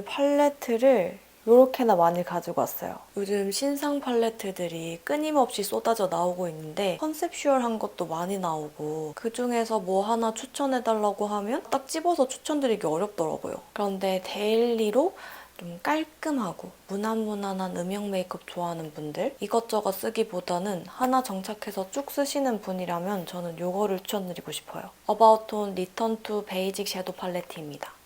오늘 팔레트를 이렇게나 많이 가지고 왔어요. 요즘 신상 팔레트들이 끊임없이 쏟아져 나오고 있는데 컨셉슈얼한 것도 많이 나오고 그중에서 뭐 하나 추천해달라고 하면 딱 집어서 추천드리기 어렵더라고요. 그런데 데일리로 좀 깔끔하고 무난무난한 음영 메이크업 좋아하는 분들 이것저것 쓰기보다는 하나 정착해서 쭉 쓰시는 분이라면 저는 이거를 추천드리고 싶어요. 어바웃톤 리턴 투 베이직 섀도우 팔레트입니다.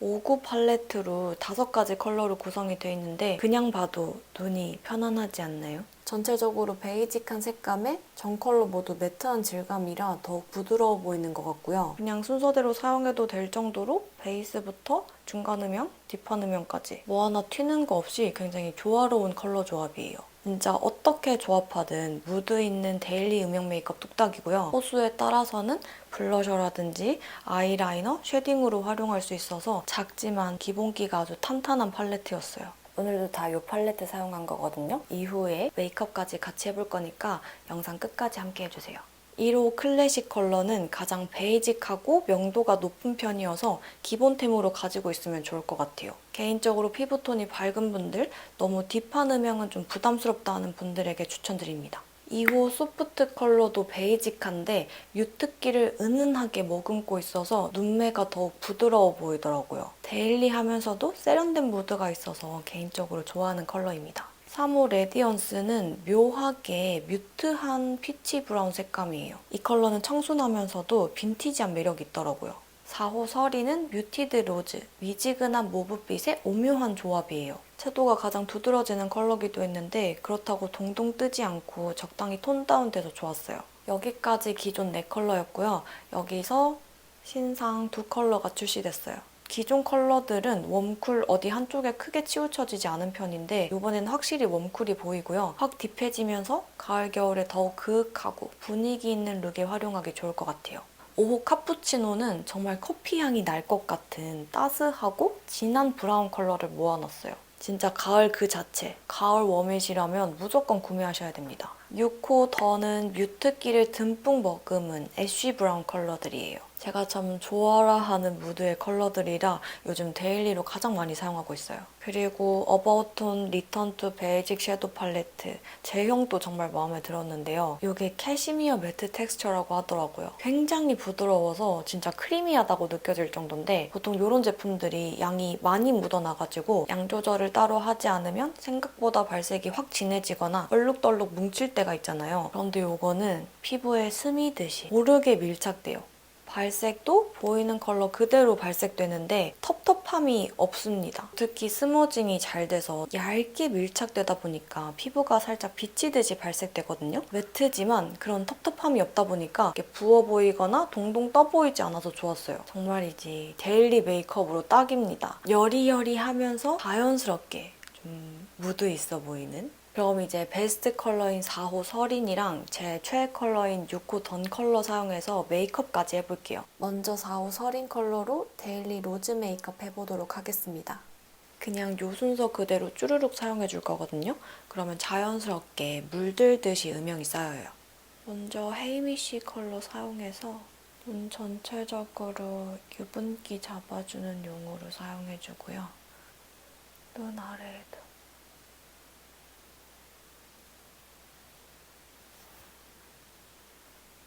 5구 팔레트로 다섯 가지 컬러로 구성이 되어 있는데 그냥 봐도 눈이 편안하지 않나요? 전체적으로 베이직한 색감에 전 컬러 모두 매트한 질감이라 더욱 부드러워 보이는 것 같고요. 그냥 순서대로 사용해도 될 정도로 베이스부터 중간 음영, 딥한 음영까지 뭐 하나 튀는 거 없이 굉장히 조화로운 컬러 조합이에요. 진짜 어떻게 조합하든 무드 있는 데일리 음영 메이크업 뚝딱이고요. 호수에 따라서는 블러셔라든지 아이라이너, 쉐딩으로 활용할 수 있어서 작지만 기본기가 아주 탄탄한 팔레트였어요. 오늘도 다 이 팔레트 사용한 거거든요. 이후에 메이크업까지 같이 해볼 거니까 영상 끝까지 함께 해주세요. 1호 클래식 컬러는 가장 베이직하고 명도가 높은 편이어서 기본템으로 가지고 있으면 좋을 것 같아요. 개인적으로 피부톤이 밝은 분들, 너무 딥한 음영은 좀 부담스럽다 하는 분들에게 추천드립니다. 2호 소프트 컬러도 베이직한데 뮤트기를 은은하게 머금고 있어서 눈매가 더욱 부드러워 보이더라고요. 데일리하면서도 세련된 무드가 있어서 개인적으로 좋아하는 컬러입니다. 3호 레디언스는 묘하게 뮤트한 피치 브라운 색감이에요. 이 컬러는 청순하면서도 빈티지한 매력이 있더라고요. 4호 서리는 뮤티드 로즈, 미지근한 모브빛의 오묘한 조합이에요. 채도가 가장 두드러지는 컬러기도 했는데 그렇다고 동동 뜨지 않고 적당히 톤 다운돼서 좋았어요. 여기까지 기존 4컬러였고요. 여기서 신상 두 컬러가 출시됐어요. 기존 컬러들은 웜쿨 어디 한쪽에 크게 치우쳐지지 않은 편인데 이번에는 확실히 웜쿨이 보이고요. 확 딥해지면서 가을 겨울에 더욱 그윽하고 분위기 있는 룩에 활용하기 좋을 것 같아요. 5호 카푸치노는 정말 커피 향이 날 것 같은 따스하고 진한 브라운 컬러를 모아놨어요. 진짜 가을 그 자체, 가을 워밋이라면 무조건 구매하셔야 됩니다. 6호 더는 뮤트기를 듬뿍 머금은 애쉬 브라운 컬러들이에요. 제가 참 좋아라하는 무드의 컬러들이라 요즘 데일리로 가장 많이 사용하고 있어요. 그리고 어바웃톤 리턴 투 베이직 섀도우 팔레트 제형도 정말 마음에 들었는데요. 이게 캐시미어 매트 텍스처라고 하더라고요. 굉장히 부드러워서 진짜 크리미하다고 느껴질 정도인데 보통 이런 제품들이 양이 많이 묻어나가지고 양 조절을 따로 하지 않으면 생각보다 발색이 확 진해지거나 얼룩덜룩 뭉칠 때가 있잖아요. 그런데 이거는 피부에 스미듯이 모르게 밀착돼요. 발색도 보이는 컬러 그대로 발색되는데 텁텁함이 없습니다. 특히 스머징이 잘 돼서 얇게 밀착되다 보니까 피부가 살짝 비치듯이 발색되거든요. 매트지만 그런 텁텁함이 없다 보니까 이렇게 부어 보이거나 동동 떠 보이지 않아서 좋았어요. 정말이지 데일리 메이크업으로 딱입니다. 여리여리하면서 자연스럽게 좀 무드 있어 보이는 그럼 이제 베스트 컬러인 4호 서린이랑 제 최애 컬러인 6호 던 컬러 사용해서 메이크업까지 해볼게요. 먼저 4호 서린 컬러로 데일리 로즈 메이크업 해보도록 하겠습니다. 그냥 요 순서 그대로 쭈르륵 사용해 줄 거거든요. 그러면 자연스럽게 물들듯이 음영이 쌓여요. 먼저 헤이미쉬 컬러 사용해서 눈 전체적으로 유분기 잡아주는 용으로 사용해 주고요. 눈 아래에도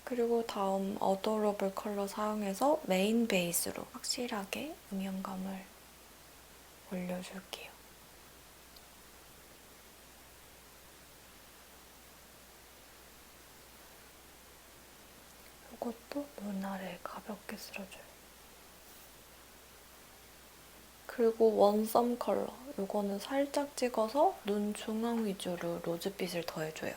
그리고 다음 어도러블 컬러 사용해서 메인 베이스로 확실하게 음영감을 올려줄게요. 이것도 눈 아래 가볍게 쓸어줘요. 그리고 원썸 컬러. 이거는 살짝 찍어서 눈 중앙 위주로 로즈빛을 더해줘요.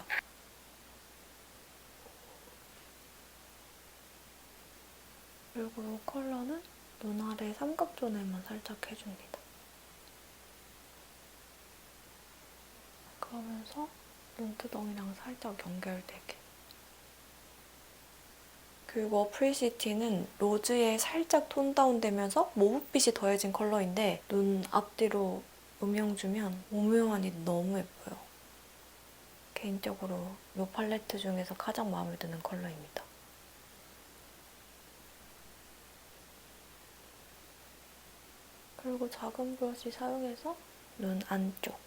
이 컬러는 눈 아래 삼각존에만 살짝 해줍니다. 그러면서 눈두덩이랑 살짝 연결되게. 그리고 프리시티는 로즈에 살짝 톤 다운되면서 모브빛이 더해진 컬러인데 눈 앞뒤로 음영 주면 오묘하니 너무 예뻐요. 개인적으로 이 팔레트 중에서 가장 마음에 드는 컬러입니다. 그리고 작은 브러쉬 사용해서 눈 안쪽.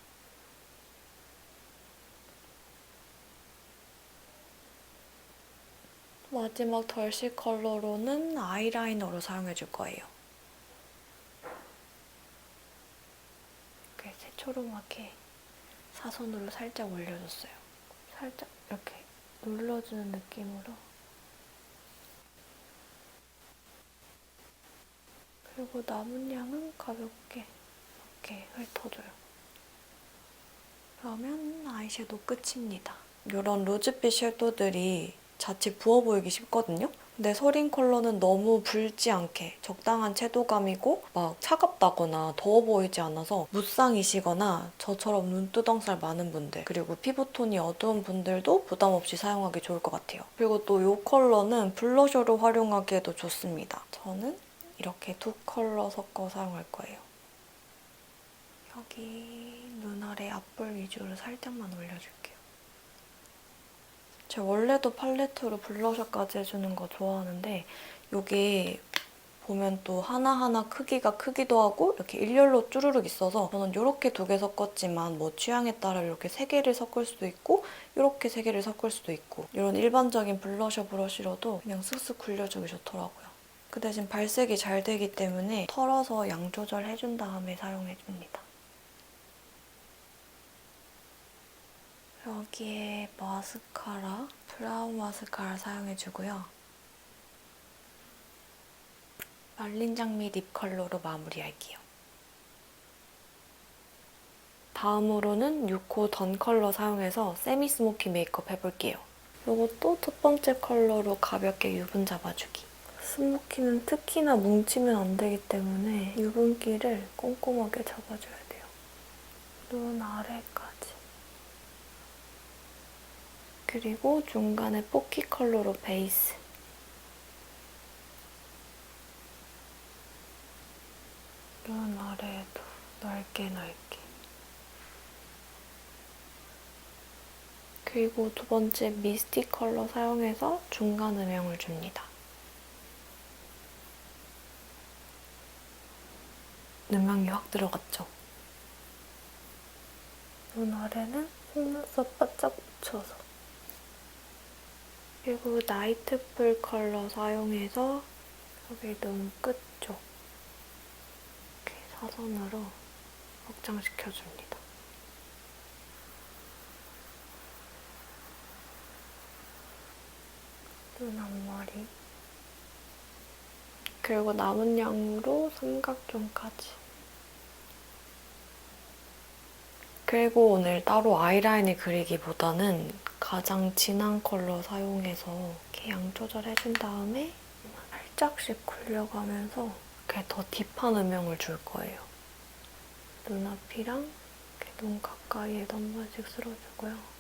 마지막 덜시 컬러로는 아이라이너로 사용해 줄 거예요. 이렇게 새초롬하게 사선으로 살짝 올려줬어요. 살짝 이렇게 눌러주는 느낌으로. 그리고 남은 양은 가볍게 이렇게 훑어줘요. 그러면 아이섀도우 끝입니다. 이런 로즈빛 섀도우들이 자칫 부어 보이기 쉽거든요. 근데 서린 컬러는 너무 붉지 않게 적당한 채도감이고 막 차갑다거나 더워 보이지 않아서 무쌍이시거나 저처럼 눈두덩살 많은 분들 그리고 피부톤이 어두운 분들도 부담 없이 사용하기 좋을 것 같아요. 그리고 또 이 컬러는 블러셔로 활용하기에도 좋습니다. 저는 이렇게 두 컬러 섞어 사용할 거예요. 여기 눈 아래 앞볼 위주로 살짝만 올려줄게요. 제가 원래도 팔레트로 블러셔까지 해주는 거 좋아하는데 이게 보면 또 하나하나 크기가 크기도 하고 이렇게 일렬로 쭈루룩 있어서 저는 이렇게 두 개 섞었지만 뭐 취향에 따라 이렇게 세 개를 섞을 수도 있고 이렇게 세 개를 섞을 수도 있고 이런 일반적인 블러셔 브러쉬로도 그냥 쓱쓱 굴려주기 좋더라고요. 그 대신 발색이 잘 되기 때문에 털어서 양 조절해준 다음에 사용해줍니다. 여기에 마스카라, 브라운 마스카라 사용해주고요. 말린 장미 립 컬러로 마무리할게요. 다음으로는 6호 던 컬러 사용해서 세미 스모키 메이크업 해볼게요. 이것도 첫 번째 컬러로 가볍게 유분 잡아주기. 스모키는 특히나 뭉치면 안 되기 때문에 유분기를 꼼꼼하게 잡아줘야 돼요. 눈 아래까지. 그리고 중간에 포키 컬러로 베이스. 눈 아래에도 넓게 넓게. 그리고 두 번째 미스티 컬러 사용해서 중간 음영을 줍니다. 음영이 확 들어갔죠? 눈 아래는 속눈썹 바짝 붙여서 그리고 나이트풀 컬러 사용해서 여기 눈 끝쪽 이렇게 사선으로 확장시켜줍니다. 눈 앞머리 그리고 남은 양으로 삼각존까지 그리고 오늘 따로 아이라인을 그리기보다는 가장 진한 컬러 사용해서 이렇게 양 조절해준 다음에 살짝씩 굴려가면서 이렇게 더 딥한 음영을 줄 거예요. 눈앞이랑 눈 가까이에도 한 번씩 쓸어주고요.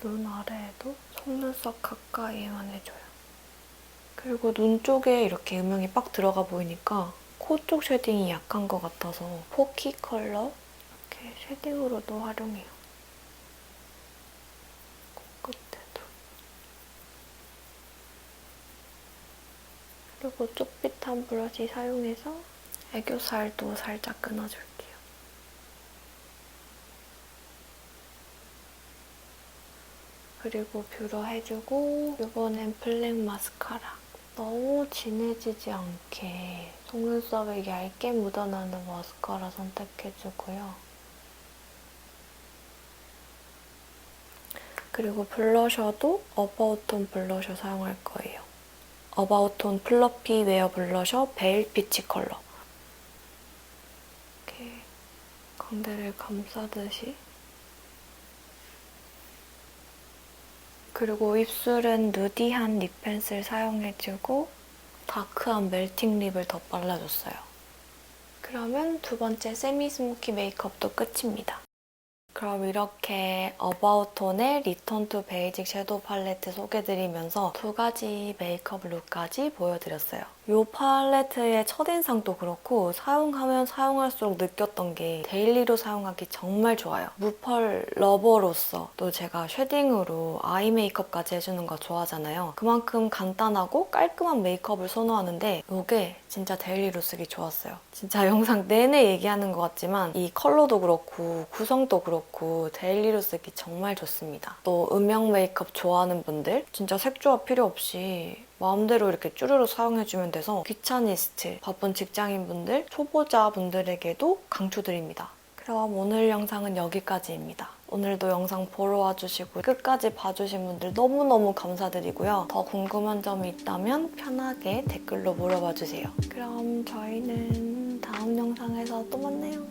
눈 아래에도 속눈썹 가까이에만 해줘요. 그리고 눈 쪽에 이렇게 음영이 빡 들어가 보이니까 코 쪽 쉐딩이 약한 것 같아서 포키 컬러 이렇게 쉐딩으로도 활용해요. 코끝에도. 그리고 쪽빛한 브러쉬 사용해서 애교살도 살짝 끊어줄게요. 그리고 뷰러 해주고 이번엔 블랙 마스카라. 너무 진해지지 않게 속눈썹에 얇게 묻어나는 마스카라 선택해주고요. 그리고 블러셔도 어바웃톤 블러셔 사용할 거예요. 어바웃톤 플러피 웨어 블러셔 베일 피치 컬러. 이렇게 광대를 감싸듯이 그리고 입술은 누디한 립 펜슬 사용해주고 다크한 멜팅 립을 더 발라줬어요. 그러면 두 번째 세미 스모키 메이크업도 끝입니다. 그럼 이렇게 어바웃톤의 리턴 투 베이직 섀도우 팔레트 소개드리면서 두 가지 메이크업 룩까지 보여드렸어요. 이 팔레트의 첫인상도 그렇고 사용하면 사용할수록 느꼈던 게 데일리로 사용하기 정말 좋아요. 무펄 러버로서 또 제가 쉐딩으로 아이 메이크업까지 해주는 거 좋아하잖아요. 그만큼 간단하고 깔끔한 메이크업을 선호하는데 이게 진짜 데일리로 쓰기 좋았어요. 진짜 영상 내내 얘기하는 것 같지만 이 컬러도 그렇고 구성도 그렇고 데일리로 쓰기 정말 좋습니다. 또 음영 메이크업 좋아하는 분들 진짜 색조합 필요 없이 마음대로 이렇게 쭈루루 사용해주면 돼서 귀차니스트, 바쁜 직장인분들, 초보자분들에게도 강추드립니다. 그럼 오늘 영상은 여기까지입니다. 오늘도 영상 보러 와주시고 끝까지 봐주신 분들 너무너무 감사드리고요. 더 궁금한 점이 있다면 편하게 댓글로 물어봐 주세요. 그럼 저희는 다음 영상에서 또 만나요.